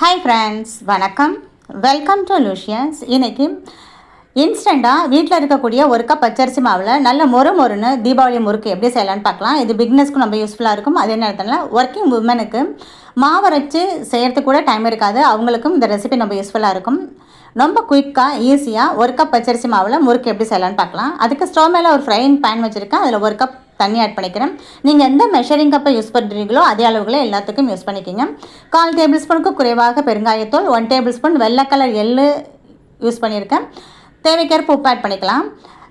Hi friends வணக்கம். Welcome to லூஷியன்ஸ் இன்றைக்கி இன்ஸ்டண்ட்டாக வீட்டில் இருக்கக்கூடிய ஒரு கப் பச்சரிசி மாவில் நல்ல மொறு மொறுன்னு தீபாவளி முறுக்கு எப்படி செய்யலாம்னு பார்க்கலாம். இது பிக்னஸ்க்கும் ரொம்ப யூஸ்ஃபுல்லாக இருக்கும். அதே நேரத்தில் ஒர்க்கிங் உமனுக்கு மாவரைச்சு செய்கிறதுக்கு கூட டைம் இருக்காது. அவங்களுக்கும் இந்த ரெசிபி ரொம்ப யூஸ்ஃபுல்லாக இருக்கும். ரொம்ப குயிக்காக ஈஸியாக ஒரு கப் பச்சரிசி மாவில் முறுக்கு எப்படி செய்யலாம்னு பார்க்கலாம். அதுக்கு ஸ்டவ் மேலே ஒரு ஃப்ரைங் பேன் வச்சுருக்கேன். அதில் ஒரு கப் தண்ணி ஆட் பண்ணிக்கிறேன். நீங்கள் எந்த மெஷரிங் கப்பை யூஸ் பண்ணுறீங்களோ அதே அளவுகளை எல்லாத்துக்கும் யூஸ் பண்ணிக்கிங்க. கால் டேபிள் ஸ்பூனுக்கு குறைவாக பெருங்காயத்தூள் ஒன் டேபிள் ஸ்பூன் வெள்ளை கலர் எள்ளு யூஸ் பண்ணியிருக்கேன். தேவைக்கேற்ப உப்பு ஆட் பண்ணிக்கலாம்.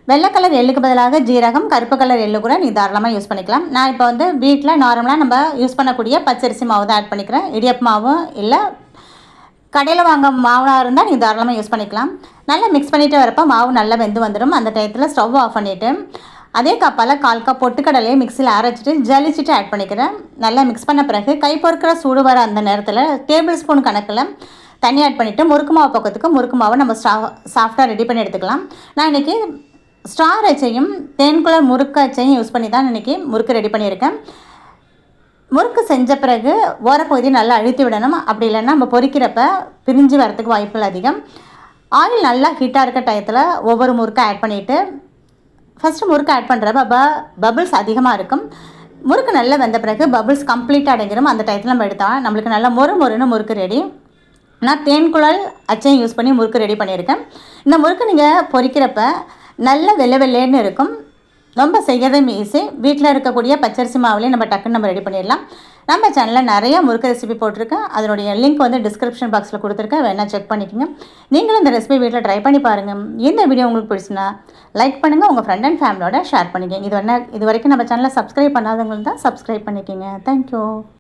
வெள்ளை கலர் எள்ளுக்கு பதிலாக ஜீரகம் கருப்பு கலர் எள்ளு கூட நீ தாராளமாக யூஸ் பண்ணிக்கலாம். நான் இப்போ வந்து வீட்டில் நார்மலாக நம்ம யூஸ் பண்ணக்கூடிய பச்சரிசி மாவு தான் ஆட் பண்ணிக்கிறேன். இடியப் மாவும் இல்லை கடையில் வாங்க மாவாக இருந்தால் நீங்கள் தாராளமாக யூஸ் பண்ணிக்கலாம். நல்லா மிக்ஸ் பண்ணிவிட்டு வரப்போ மாவு நல்லா வெந்து வந்துடும். அந்த டயத்தில் ஸ்டவ் ஆஃப் பண்ணிவிட்டு அதே கப்பால் கால் கப் பொட்டுக்கடலையை மிக்சியில் அரைச்சிட்டு ஜலிச்சிட்டு ஆட் பண்ணிக்கிறேன். நல்லா மிக்ஸ் பண்ண பிறகு கை பொறுக்கிற சூடு வர அந்த நேரத்தில் டேபிள் ஸ்பூன் கணக்கில் தண்ணி ஆட் பண்ணிவிட்டு முறுக்கு மாவு பக்கத்துக்கு முறுக்கு மாவை நம்ம ஸ்டா சாஃப்டாக ரெடி பண்ணி எடுத்துக்கலாம். நான் இன்றைக்கி ஸ்டார் அச்சையும் தேன்குளர் முறுக்கு அச்சையும் யூஸ் பண்ணி தான் இன்றைக்கி முறுக்கு ரெடி பண்ணியிருக்கேன். முறுக்கு செஞ்ச பிறகு ஓரப்பகுதியை நல்லா அழுத்தி விடணும். அப்படி இல்லைன்னா நம்ம பொறிக்கிறப்ப பிரிஞ்சு வரத்துக்கு வாய்ப்புகள் அதிகம். ஆயில் நல்லா ஹீட்டாக இருக்க டயத்தில் ஒவ்வொரு முறுக்கை ஆட் பண்ணிவிட்டு ஃபஸ்ட்டு முறுக்கு ஆட் பண்ணுறப்ப ப பபிள்ஸ் அதிகமாக இருக்கும். முறுக்கு நல்லா வெந்த பிறகு பபிள்ஸ் கம்ப்ளீட்டாக அடங்கிடும் அந்த டயத்தில் நம்ம எடுத்தால் நம்மளுக்கு நல்லா மொறு மொறுன்னு முறுக்கு ரெடி நான் தேன்குழல் அச்சையும் யூஸ் பண்ணி முறுக்கு ரெடி பண்ணியிருக்கேன். இந்த முறுக்கு நீங்கள் பொரிக்கிறப்ப நல்ல வெள்ளை வெள்ளைன்னு இருக்கும். ரொம்ப செய்கிறதும் ஈஸி வீட்டில் இருக்கக்கூடிய பச்சரிசி மாவுலேயும் நம்ம டக்குன்னு நம்ம ரெடி பண்ணிடலாம். நம்ம சேனலில் நிறைய முறுக்கு ரெசிபி போட்டிருக்கேன். அதனுடைய லிங்க் வந்து டிஸ்கிரிப்ஷன் பாக்ஸில் கொடுத்துருக்கேன். வேணால் செக் பண்ணிக்கோங்க. நீங்களும் இந்த ரெசிபி வீட்டில் ட்ரை பண்ணி பாருங்கள் இந்த வீடியோ உங்களுக்கு பிடிச்சுன்னா லைக் பண்ணுங்கள் உங்கள் ஃப்ரெண்ட் அண்ட் ஃபேமிலியோட ஷேர் பண்ணிக்கோங்க. இது என்ன இது வரைக்கும் நம்ம சேனலை சப்ஸ்கிரைப் பண்ணாதவங்களுக்கு தான் சப்ஸ்கிரைப் பண்ணிக்கோங்க. தேங்க்யூ